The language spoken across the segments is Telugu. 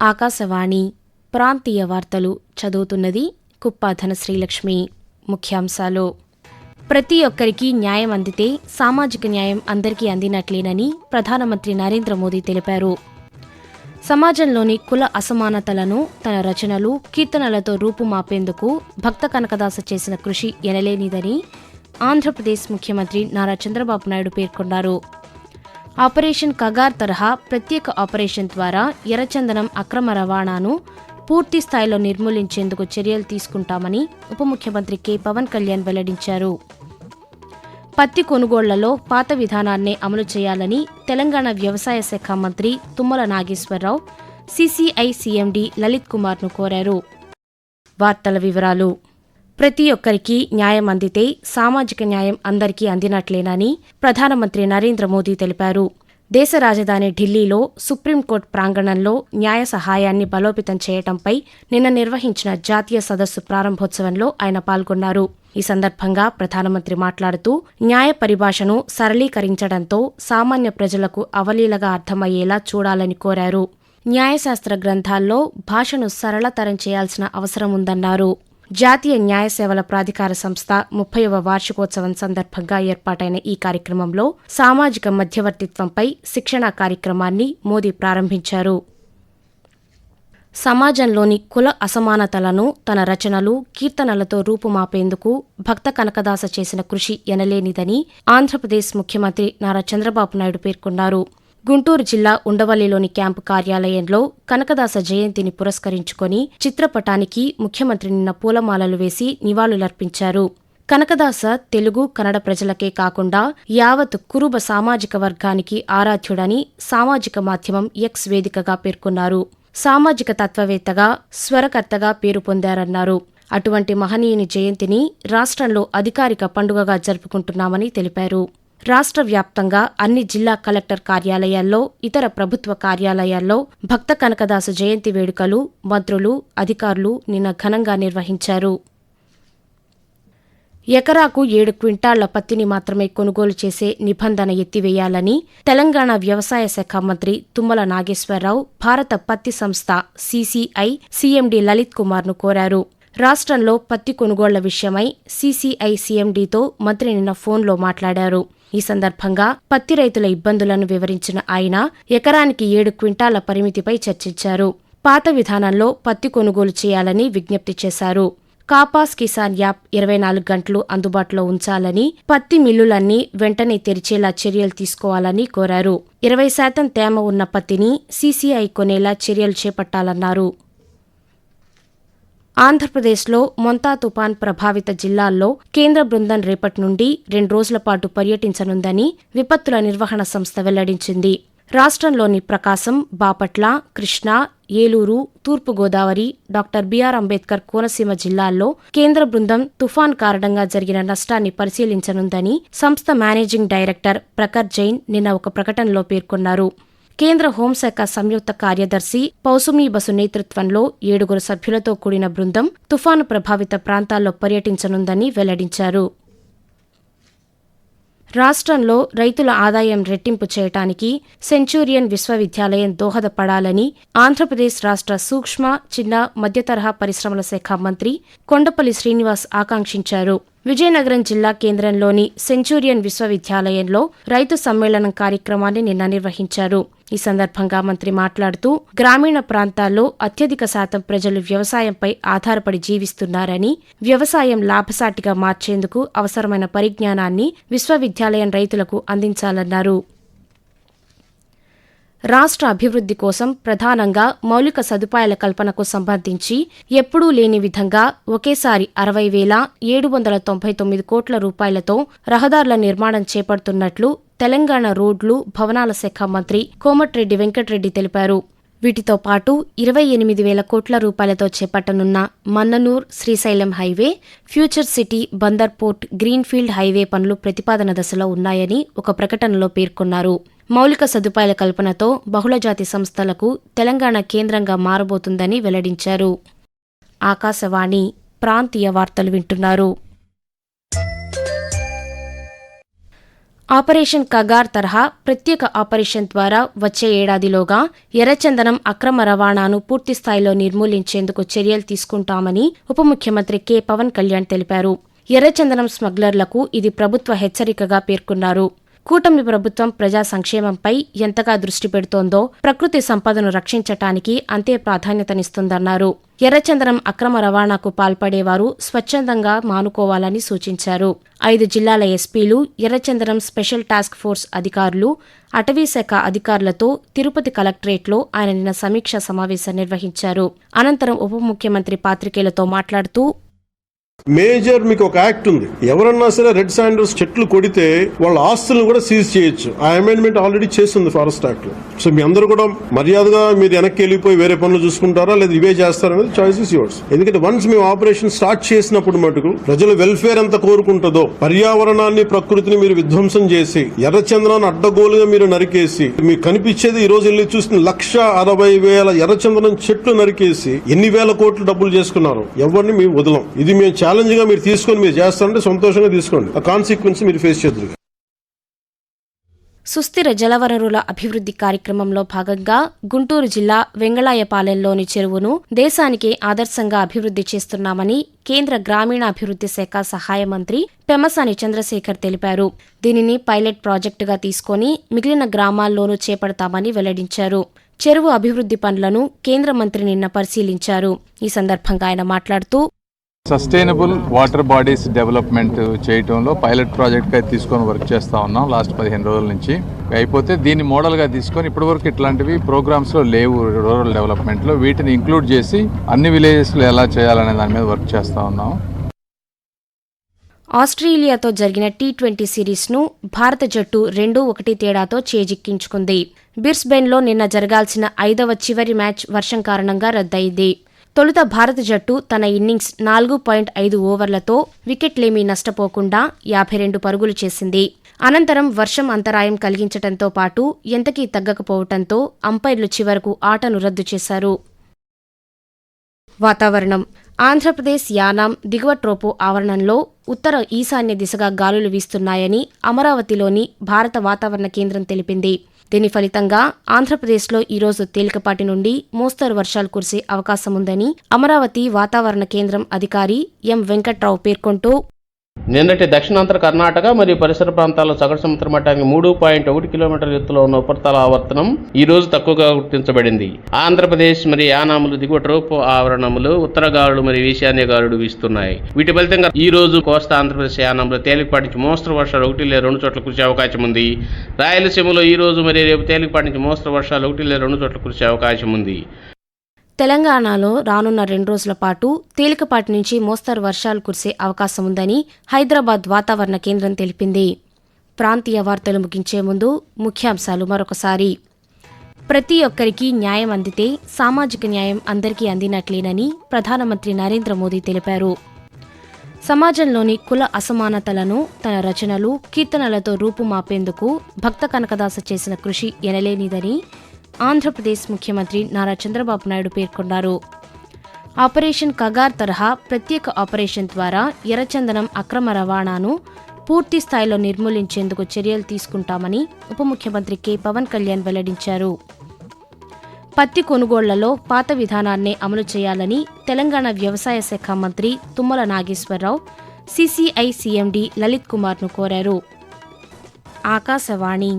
ఆకాశవాణి ప్రాంతీయ వార్తలు చదువుతున్నది కుప్పాధన శ్రీలక్ష్మి. ముఖ్యాంశాలు. ప్రతి ఒక్కరికి న్యాయం అందితే సామాజిక న్యాయం అందరికీ అందినట్లేనని ప్రధానమంత్రి నరేంద్ర మోదీ తెలిపారు. సమాజంలోని కుల అసమానతలను తన రచనలు కీర్తనలతో రూపుమాపేందుకు భక్త కనకదాస చేసిన కృషి ఎనలేనిదని ఆంధ్రప్రదేశ్ ముఖ్యమంత్రి నారా చంద్రబాబు నాయుడు పేర్కొన్నారు. ఆపరేషన్ కగార్ తరహా ప్రత్యేక ఆపరేషన్ ద్వారా ఎర్రచందనం అక్రమ రవాణాను పూర్తి స్థాయిలో నిర్మూలించేందుకు చర్యలు తీసుకుంటామని ఉప ముఖ్యమంత్రి కె. పవన్ కళ్యాణ్ వెల్లడించారు. పత్తి కొనుగోళ్ళలో పాత విధానాన్నే అమలు చేయాలని తెలంగాణ వ్యవసాయ శాఖ మంత్రి తుమ్మల నాగేశ్వరరావు సిసిఐ సీఎండీ లలిత్ కుమార్ను కోరారు. వార్తల వివరాలు ప్రతి ఒక్కరికి న్యాయం అందితే సామాజిక న్యాయం అందరికీ అందినట్లేనని ప్రధానమంత్రి నరేంద్ర మోదీ తెలిపారు. దేశ రాజధాని ఢిల్లీలో సుప్రీంకోర్టు ప్రాంగణంలో న్యాయ సహాయాన్ని బలోపేతం చేయటంపై నిన్న నిర్వహించిన జాతీయ సదస్సు ప్రారంభోత్సవంలో ఆయన పాల్గొన్నారు. ఈ సందర్భంగా ప్రధానమంత్రి మాట్లాడుతూ న్యాయ పరిభాషను సరళీకరించడంతో సామాన్య ప్రజలకు అవలీలగా అర్థమయ్యేలా చూడాలని కోరారు. న్యాయశాస్త్ర గ్రంథాల్లో భాషను సరళతరం చేయాల్సిన అవసరం ఉందన్నారు. జాతీయ న్యాయ సేవల ప్రాధికార సంస్థ ముప్పైవ వార్షికోత్సవం సందర్భంగా ఏర్పాటైన ఈ కార్యక్రమంలో సామాజిక మధ్యవర్తిత్వంపై శిక్షణా కార్యక్రమాన్ని మోదీ ప్రారంభించారు. సమాజంలోని కుల అసమానతలను తన రచనలు కీర్తనలతో రూపుమాపేందుకు భక్త కనకదాస చేసిన కృషి ఎనలేనిదని ఆంధ్రప్రదేశ్ ముఖ్యమంత్రి నారా చంద్రబాబు నాయుడు పేర్కొన్నారు. గుంటూరు జిల్లా ఉండవల్లిలోని క్యాంపు కార్యాలయంలో కనకదాస జయంతిని పురస్కరించుకొని చిత్రపటానికి ముఖ్యమంత్రి నిన్న పూలమాలలు వేసి నివాళులర్పించారు. కనకదాస తెలుగు కన్నడ ప్రజలకే కాకుండా యావత్ కురుబ సామాజిక వర్గానికి ఆరాధ్యుడని సామాజిక మాధ్యమం ఎక్స్ వేదికగా పేర్కొన్నారు. సామాజిక తత్వవేత్తగా స్వరకర్తగా పేరు పొందారన్నారు. అటువంటి మహనీయుని జయంతిని రాష్ట్రంలో అధికారిక పండుగగా జరుపుకుంటున్నామని తెలిపారు. రాష్ట్ర వ్యాప్తంగా అన్ని జిల్లా కలెక్టర్ కార్యాలయాల్లో ఇతర ప్రభుత్వ కార్యాలయాల్లో భక్త కనకదాస జయంతి వేడుకలు మంత్రులు అధికారులు నిన్న ఘనంగా నిర్వహించారు. ఎకరాకు ఏడు క్వింటాళ్ళ పత్తిని మాత్రమే కొనుగోలు చేసే నిబంధన ఎత్తివేయాలని తెలంగాణ వ్యవసాయ శాఖ మంత్రి తుమ్మల నాగేశ్వరరావు భారత పత్తి సంస్థ సీసీఐ సీఎండీ లలిత్ కుమార్ను కోరారు. రాష్ట్రంలో పత్తి కొనుగోళ్ళ విషయమై సీసీఐ సీఎండీతో మంత్రి నిన్న ఫోన్లో మాట్లాడారు. ఈ సందర్భంగా పత్తి రైతుల ఇబ్బందులను వివరించిన ఆయన ఎకరానికి ఏడు క్వింటాల పరిమితిపై చర్చించారు. పాత విధానంలో పత్తి కొనుగోలు చేయాలని విజ్ఞప్తి చేశారు. కాపాస్ కిసాన్ యాప్ ఇరవై నాలుగు గంటలు అందుబాటులో ఉంచాలని పత్తి మిల్లులన్నీ వెంటనే తెరిచేలా చర్యలు తీసుకోవాలని కోరారు. ఇరవై శాతం తేమ ఉన్న పత్తిని సీసీఐ కొనేలా చర్యలు చేపట్టాలన్నారు. ఆంధ్రప్రదేశ్లో మొంతా తుపాన్ ప్రభావిత జిల్లాల్లో కేంద్ర బృందం రేపటి నుండి రెండు రోజుల పాటు పర్యటించనుందని విపత్తుల నిర్వహణ సంస్థ వెల్లడించింది. రాష్ట్రంలోని ప్రకాశం బాపట్ల కృష్ణా ఏలూరు తూర్పుగోదావరి డాక్టర్ బిఆర్ అంబేద్కర్ కోనసీమ జిల్లాల్లో కేంద్ర బృందం తుఫాన్ కారణంగా జరిగిన నష్టాన్ని పరిశీలించనుందని సంస్థ మేనేజింగ్ డైరెక్టర్ ప్రఖర్ జైన్ నిన్న ఒక ప్రకటనలో పేర్కొన్నారు. కేంద్ర హోంశాఖ సంయుక్త కార్యదర్శి పౌసుమి బసు నేతృత్వంలో ఏడుగురు సభ్యులతో కూడిన బృందం తుఫాను ప్రభావిత ప్రాంతాల్లో పర్యటించనుందని వెల్లడించారు. రాష్ట్రంలో రైతుల ఆదాయం రెట్టింపు చేయటానికి సెంచూరియన్ విశ్వవిద్యాలయం దోహదపడాలని ఆంధ్రప్రదేశ్ రాష్ట్ర సూక్ష్మ చిన్న మధ్యతరహా పరిశ్రమల శాఖ మంత్రి కొండపల్లి శ్రీనివాస్ ఆకాంక్షించారు. విజయనగరం జిల్లా కేంద్రంలోని సెంచూరియన్ విశ్వవిద్యాలయంలో రైతు సమ్మేళనం కార్యక్రమాన్ని నిన్న నిర్వహించారు. ఈ సందర్భంగా మంత్రి మాట్లాడుతూ గ్రామీణ ప్రాంతాల్లో అత్యధిక శాతం ప్రజలు వ్యవసాయంపై ఆధారపడి జీవిస్తున్నారని వ్యవసాయం లాభసాటిగా మార్చేందుకు అవసరమైన పరిజ్ఞానాన్ని విశ్వవిద్యాలయం రైతులకు అందించాలన్నారు. రాష్ట్ర అభివృద్ధి కోసం ప్రధానంగా మౌలిక సదుపాయాల కల్పనకు సంబంధించి ఎప్పుడూ లేని విధంగా ఒకేసారి అరవై వేల ఏడు వందల తొంభై తొమ్మిది కోట్ల రూపాయలతో రహదారుల నిర్మాణం చేపడుతున్నట్లు తెలంగాణ రోడ్లు భవనాల శాఖ మంత్రి కోమటిరెడ్డి వెంకటరెడ్డి తెలిపారు. వీటితో పాటు ఇరవై ఎనిమిది వేల కోట్ల రూపాయలతో చేపట్టనున్న Mannanur Srisailam highway future city Bandar port greenfield highway పనులు ప్రతిపాదన దశలో ఉన్నాయని ఒక ప్రకటనలో పేర్కొన్నారు. మౌలిక సదుపాయాల కల్పనతో బహుళజాతి సంస్థలకు తెలంగాణ కేంద్రంగా మారబోతుందని వెల్లడించారు. ఆకాశవాణి ప్రాంతీయ వార్తలు వింటున్నారు. ఆపరేషన్ కగార్ తరహా ప్రత్యేక ఆపరేషన్ ద్వారా వచ్చే ఏడాదిలోగా ఎర్రచందనం అక్రమ రవాణాను పూర్తిస్థాయిలో నిర్మూలించేందుకు చర్యలు తీసుకుంటామని ఉప ముఖ్యమంత్రి కె. పవన్ కళ్యాణ్ తెలిపారు. ఎర్రచందనం స్మగ్లర్లకు ఇది ప్రభుత్వ హెచ్చరికగా పేర్కొన్నారు. కూటమి ప్రభుత్వం ప్రజా సంక్షేమంపై ఎంతగా దృష్టి పెడుతోందో ప్రకృతి సంపదను రక్షించటానికి అంతే ప్రాధాన్యతనిస్తుందన్నారు. ఎర్రచందనం అక్రమ రవాణాకు పాల్పడేవారు స్వచ్ఛందంగా మానుకోవాలని సూచించారు. ఐదు జిల్లాల ఎస్పీలు ఎర్రచందనం స్పెషల్ టాస్క్ ఫోర్స్ అధికారులు అటవీశాఖ అధికారులతో తిరుపతి కలెక్టరేట్లో ఆయన నిన్న సమీక్షా సమావేశం నిర్వహించారు. అనంతరం ఉప ముఖ్యమంత్రి పాత్రికేయులతో మాట్లాడుతూ మేజర్ మీకు ఒక యాక్ట్ ఉంది. ఎవరన్నా సరే రెడ్ శాండర్స్ చెట్లు కొడితే వాళ్ళ ఆస్తులను కూడా సీజ్ చేయొచ్చు. ఆ అమెండ్మెంట్ ఆల్రెడీ చేసింది ఫారెస్ట్ యాక్ట్లో. సో మీ అందరూ కూడా మర్యాదగా మీరు వెనక్కి వెళ్ళిపోయి వేరే పనులు చూసుకుంటారా? లేదా ఇవే చేస్తారనేది చాయిస్ ఇస్ యువర్స్ ఎందుకంటే వన్స్ మేము ఆపరేషన్ స్టార్ట్ చేసినప్పుడు మటుకు ప్రజల వెల్ఫేర్ ఎంత కోరుకుంటుందో పర్యావరణాన్ని ప్రకృతిని మీరు విధ్వంసం చేసి ఎర్రచందనాన్ని అడ్డగోలుగా మీరు నరికేసి మీకు కనిపించేది ఈ రోజు వెళ్ళి చూసిన లక్ష అరవై వేల ఎర్రచందనం చెట్లు నరికేసి ఎన్ని వేల కోట్లు డబ్బులు చేసుకున్నారు ఎవరిని మేము వదలం. ఇది మేము ఛాలెంజ్గా మీరు తీసుకొని మీరు చేస్తారంటే సంతోషంగా తీసుకోండి. ఆ కాన్సిక్వెన్స్ మీరు ఫేస్ చేద్దరు. సుస్థిర జలవనరుల అభివృద్ధి కార్యక్రమంలో భాగంగా గుంటూరు జిల్లా వెంగళాయపాలెంలోని చెరువును దేశానికి ఆదర్శంగా అభివృద్ధి చేస్తున్నామని కేంద్ర గ్రామీణాభివృద్ధి శాఖ సహాయ మంత్రి పెమసాని చంద్రశేఖర్ తెలిపారు. దీనిని పైలట్ ప్రాజెక్టుగా తీసుకొని మిగిలిన గ్రామాల్లోనూ చేపడతామని వెల్లడించారు. చెరువు అభివృద్ధి పనులను కేంద్ర మంత్రి నిన్న పరిశీలించారు. ఈ సందర్భంగా ఆయన మాట్లాడుతూ సస్టైనబుల్ వాటర్ బాడీస్ డెవలప్మెంట్ చేయటంలో పైలట్ ప్రాజెక్ట్గా తీసుకొని వర్క్ చేస్తూ ఉన్నాం లాస్ట్ పదిహేను రోజుల నుంచి. అయిపోతే దీన్ని మోడల్గా తీసుకొని ఇప్పటివరకు ఇట్లాంటివి ప్రోగ్రామ్స్లో లేవు రూరల్ డెవలప్మెంట్లో. వీటిని ఇంక్లూడ్ చేసి అన్ని విలేజెస్లో ఎలా చేయాలనే దాని మీద వర్క్ చేస్తూ ఉన్నాం. ఆస్ట్రేలియాతో జరిగిన టీ ట్వంటీ సిరీస్ను భారత జట్టు రెండు ఒకటి తేడాతో చేజిక్కించుకుంది. బిర్స్బెన్లో నిన్న జరగాల్సిన ఐదవ చివరి మ్యాచ్ వర్షం కారణంగా రద్దయింది. తొలుత భారత జట్టు తన ఇన్నింగ్స్ నాలుగు పాయింట్ ఐదు ఓవర్లతో వికెట్లేమీ నష్టపోకుండా యాభై రెండు పరుగులు చేసింది. అనంతరం వర్షం అంతరాయం కలిగించటంతో పాటు ఎంతకీ తగ్గకపోవటంతో అంపైర్లు చివరకు ఆటను రద్దు చేశారు. వాతావరణం. ఆంధ్రప్రదేశ్ యానాం దిగువ ట్రోపో ఆవరణంలో ఉత్తర ఈశాన్య దిశగా గాలులు వీస్తున్నాయని అమరావతిలోని భారత వాతావరణ కేంద్రం తెలిపింది. దీని ఫలితంగా ఆంధ్రప్రదేశ్లో ఈరోజు తేలికపాటి నుండి మోస్తరు వర్షాలు కురిసే అవకాశముందని అమరావతి వాతావరణ కేంద్రం అధికారి ఎం వెంకట్రావు పేర్కొంటూ నిన్నటి దక్షిణాంతర కర్ణాటక మరియు పరిసర ప్రాంతాల్లో సగటు సముద్ర మట్టానికి మూడు పాయింట్ ఒకటి కిలోమీటర్ల ఎత్తులో ఉన్న ఉపరితల ఆవర్తనం ఈ రోజు తక్కువగా గుర్తించబడింది. ఆంధ్రప్రదేశ్ మరియు యానాములు దిగువ ట్రోపు ఆవరణములు ఉత్తర గాలులు మరియు ఈశాన్య గాలులు వీస్తున్నాయి. వీటి ఫలితంగా ఈ రోజు కోస్తా ఆంధ్రప్రదేశ్ యానాములు తేలికపాటి నుంచి మోస్తరు వర్షాలు ఒకటి లేదా రెండు చోట్ల కురిసే అవకాశం ఉంది. రాయలసీమలో ఈ రోజు మరియు రేపు తేలికపాటి నుంచి మోస్తరు వర్షాలు ఒకటి లేదా రెండు చోట్ల కురిసే అవకాశం ఉంది. తెలంగాణలో రానున్న రెండు రోజుల పాటు తేలికపాటి నుంచి మోస్తరు వర్షాలు కురిసే అవకాశం ఉందని హైదరాబాద్ వాతావరణ కేంద్రం తెలిపింది. ప్రాంతీయ వార్తలు ముగించే ముందు ముఖ్యాంశాలు మరొకసారి. ప్రతి ఒక్కరికి న్యాయం అందితే సామాజిక న్యాయం అందరికీ అందినట్లేనని ప్రధానమంత్రి నరేంద్ర మోదీ తెలిపారు. సమాజంలోని కుల అసమానతలను తన రచనలు కీర్తనలతో రూపుమాపేందుకు భక్త కనకదాస చేసిన కృషి ఎనలేనిదని ఆంధ్రప్రదేశ్ ముఖ్యమంత్రి నారా చంద్రబాబు నాయుడు పేర్కొన్నారు. ఆపరేషన్ కగార్ తరహా ప్రత్యేక ఆపరేషన్ ద్వారా ఎర్రచందనం అక్రమ రవాణాను పూర్తి స్థాయిలో నిర్మూలించేందుకు చర్యలు తీసుకుంటామని ఉప ముఖ్యమంత్రి కె. పవన్ కళ్యాణ్ వెల్లడించారు. పత్తి కొనుగోళ్ళలో పాత విధానాన్నే అమలు చేయాలని తెలంగాణ వ్యవసాయ శాఖ మంత్రి తుమ్మల నాగేశ్వరరావు సిసిఐ సిఎండి లలిత్ కుమార్ను కోరారు. ఆకాశవాణి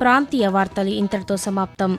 ప్రాంతీయ వార్తలు ఇంతటితో సమాప్తం.